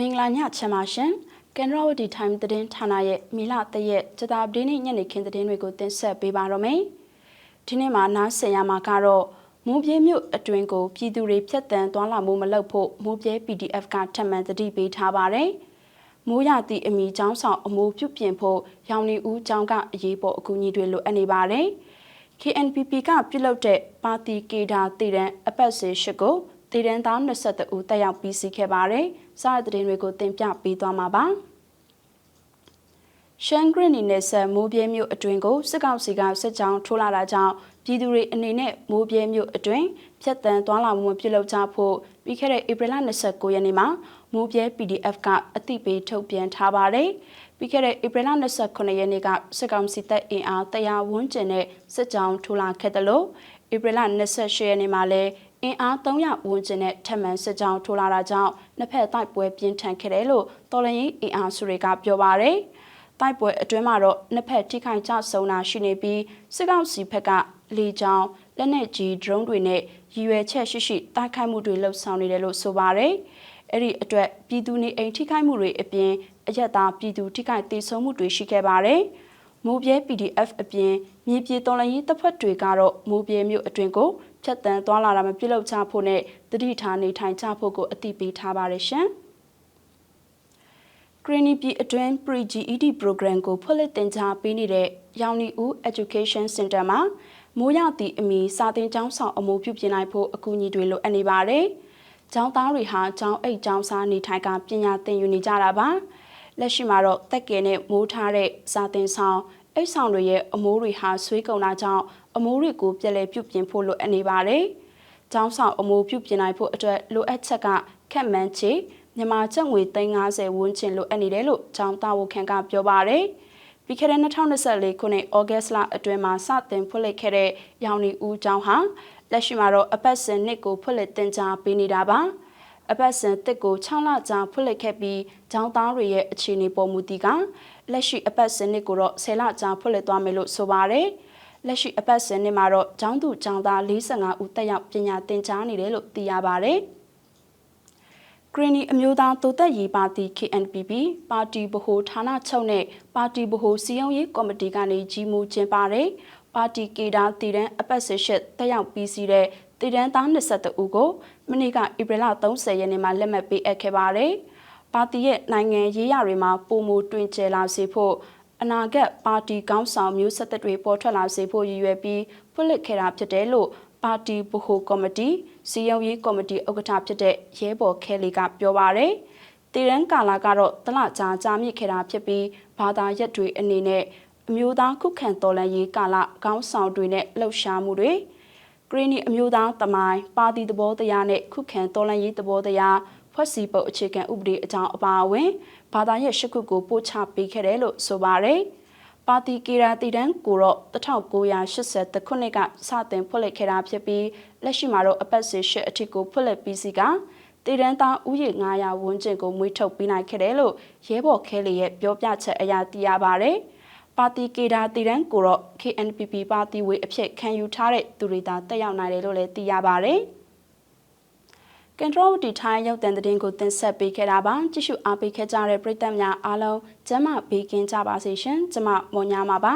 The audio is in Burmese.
မင်္ဂလာညချမ်းပါရှင်ကန်ရောဝတီ time သတင်းဌာနရဲ့မီလတရက်စတာပဒေးနေ့ညနေခင်းသတင်းတွေကိုတင်ဆက်ပေးပါရမယ်ဒီနေ့မှာနားဆင်ရမှာကတော့မိုးပြေးမြို့အတွင်းကိုပြည်သူတွေဖြတ်တန်းသွားလာမှုမလုပ်ဖို့မိုးပြေး PDF ကထပ်မံတတိပေးထားပါတယ်မိုးရသည့်အမိချောင်းဆောင်အမိုးပြုပြင်ဖို့ရောင်နေဦးចောင်းကအရေးပေါ်အကူအညီတွေလိုအပ်နေပါတယ် KNPP ကပြုလုပ်တဲ့ပါတီကေဒါတည်တဲ့အပတ်စဉ်ရှိကို တည်တန်းသား22ဦးတက်ရောက်ပြီးစီးခဲ့ပါတယ်။စားတဲ့တဲ့တွေကိုတင်ပြပေးသွားမှာပါ။ရှန်ဂရနီနယ်ဆန်မိုးပြဲမြို့အတွင်းကိုစစ်ကောင်စီကစစ်ကြောင်းထိုးလာတာကြောင့်ပြည်သူတွေအနေနဲ့မိုးပြဲမြို့အတွင်းဖြတ်တန်းသွားလာမှုပြုလုပ်ကြဖို့ပြီးခဲ့တဲ့ဧပြီလ29ရက်နေ့မှာမိုးပြဲ PDF ကအသိပေးထုတ်ပြန်ထားပါတယ်။ပြီးခဲ့တဲ့ဧပြီလ29ရက်နေ့ကစစ်ကောင်စီတပ်အင်အားတရားဝန်းကျင်နဲ့စစ်ကြောင်းထိုးလာခဲ့တယ်လို့ ဧပြီလ28ရက်နေ့မှာလည်းအင်အား300ဝန်းကျင်နဲ့ထပ်မံစစ်ကြောင်းထိုးလာတာကြောင့်နှစ်ဖက်တိုက်ပွဲပြင်းထန်ခဲ့တယ်လို့တော်လရင်အင်အားစုတွေကပြောပါရယ်တိုက်ပွဲအတွင်းမှာတော့နှစ်ဖက်ထိခိုက်ကြဆုံးတာရှိနေပြီးစစ်ကောင်စီဘက်ကလေကြောင်းလက်နက်ကြီး drone တွေနဲ့ရည်ရွယ်ချက်ရှိရှိတိုက်ခိုက်မှုတွေလှုပ်ဆောင်နေတယ်လို့ဆိုပါရယ်အဲ့ဒီအတွက်ပြည်သူနေအိမ်ထိခိုက်မှုတွေအပြင်အရက်သားပြည်သူထိခိုက်ဒေဆုံးမှုတွေရှိခဲ့ပါတယ် မိုးပြဲ PDF အပြင်မြေပြေတော်လရင်တပ်ဖွဲ့တွေကတော့မိုးပြဲမြို့အတွင်ကိုဖြတ်တန်းသွားလာတာမပြုလုပ်ချဖို့နဲ့တတိထားနေထိုင်ကြဖို့ကိုအသိပေးထားပါတယ်ရှင်။ဂရနီပြည်အတွင်း Pre-GED program ကိုဖွင့်လှစ်တင်ကြားပေးနေတဲ့ရောင်နီဦး Education Center မှာမိုးရသည့်အမီစာသင်ကျောင်းဆောင်အမှုပြုပြင်နိုင်ဖို့အကူအညီတွေလိုအပ်နေပါတယ်။ကျောင်းသားတွေဟာကျောင်းအိတ်ကျောင်းစားနေထိုင်ကပညာသင်ယူနေကြတာပါ။ လက်ရှိမှာတော့တက်ကယ်နဲ့မိုးထားတဲ့စာသင်ဆောင်အိတ်ဆောင်တွေရဲ့အမိုးတွေဟာဆွေးကုန်တာကြောင့်အမိုးတွေကိုပြက်လဲပြုပြင်ဖို့လိုအပ်နေပါတယ်။ကျောင်းဆောင်အမိုးပြုပြင်နိုင်ဖို့အတွက်လိုအပ်ချက်ကခက်မှန်းချေမြန်မာကျပ်ငွေ350ဝန်းကျင်လိုအပ်နေတယ်လို့ကျောင်းသားဝန်ခံကပြောပါရယ်ပြီးခဲ့တဲ့2024ခုနှစ်ဩဂတ်စ်လအတွင်းမှာစတင်ဖွင့်လှစ်ခဲ့တဲ့ရောင်နီဦးကျောင်းဟာလက်ရှိမှာတော့အပတ်စဉ်နှစ်ကိုဖွင့်လှစ်တင်ကြားပေးနေတာပါ အပတ်စဉ်တစ်ကို6လကြာဖွင့်လှစ်ခဲ့ပြီးကျောင်းသားတွေရဲ့အခြေအနေပေါ်မူတည်ကလက်ရှိအပတ်စဉ်နှစ်ကိုတော့10လကြာဖွင့်လှစ်သွားမယ်လို့ဆိုပါရယ်လက်ရှိအပတ်စဉ်နှစ်မှာတော့ကျောင်းသူကျောင်းသား45ဦးတက်ရောက်ပညာသင်ကြားနေတယ်လို့သိရပါဗျ။ဂရနီအမျိုးသားတိုသက်ရေးပါတီ KNPP ပါတီဗဟိုဌာနချုပ်နဲ့ပါတီဗဟိုစီယုံရေးကော်မတီကနေကြီးမှုကျင်းပါတယ်။ပါတီကေဒါတည်တန်းအပတ်စစ်ရှစ်တက်ရောက်ပြီးစီးတဲ့ တည်တန်းသား22ဦးကိုမနေ့ကဧပြီလ30ရက်နေ့မှာလက်မှတ်ပေးအပ်ခဲ့ပါတယ်။ပါတီရဲ့နိုင်ငံရေးရာတွေမှာပုံမူတွင်ကျယ်လာစေဖို့အနာဂတ်ပါတီကောင်းဆောင်မျိုးဆက်တွေပေါ်ထွက်လာစေဖို့ရည်ရွယ်ပြီးဖွင့်လှစ်ခဲ့တာဖြစ်တယ်လို့ပါတီဗဟိုကော်မတီစီယုံရေးကော်မတီဥက္ကဋ္ဌဖြစ်တဲ့ရဲဘော်ခဲလီကပြောပါရယ်တည်ရန်ကာလာကတော့တလကြာကြာမြင့်ခဲ့တာဖြစ်ပြီးဘာသာရက်တွေအနေနဲ့အမျိုးသားခုခံတော်လှန်ရေးကာလခေါင်းဆောင်တွေနဲ့လှုပ်ရှားမှုတွေ ဂရီနီအမျိုးသားတမိုင်းပါတီသဘောတရားနဲ့ခုခံတော်လှန်ရေးသဘောတရားဖွဲ့စည်းပုံအခြေခံဥပဒေအကြောင်းအပါအဝင်ဘာသာရပ်ရှစ်ခုကိုပို့ချပေးခဲ့တယ်လို့ဆိုပါရယ်ပါတီကေရာတီတန်းကိုတော့1980ခုနှစ်ကစတင်ဖွင့်လှစ်ခဲ့တာဖြစ်ပြီးလက်ရှိမှာတော့အပတ်စဉ်ရှစ်အထစ်ကိုဖွင့်လှစ်ပြီးစီကတည်တန်းသားဥယျာဉ်900ဝန်းကျင်ကိုမွေးထုတ်ပေးနိုင်ခဲ့တယ်လို့ရဲဘော်ခဲလီရဲ့ပြောပြချက်အရသိရပါဗျ။ ပါတီကေဒါတည်တန်းကိုတော့ KNPP ပါတီဝေအဖြစ်ခံယူထားတဲ့သူတွေသာတက်ရောက်နိုင်တယ်လို့လည်းသိရပါဗျ။ကန်ထရိုတီထိုင်းရုပ်တံသတင်းကိုတင်ဆက်ပေးခဲ့တာပါကြည့်ရှုအားပေးခဲ့ကြတဲ့ပရိသတ်များအားလုံးကျမ်းမာပေးကင်းကြပါစေရှင်ကျမမော်ညာပါပါ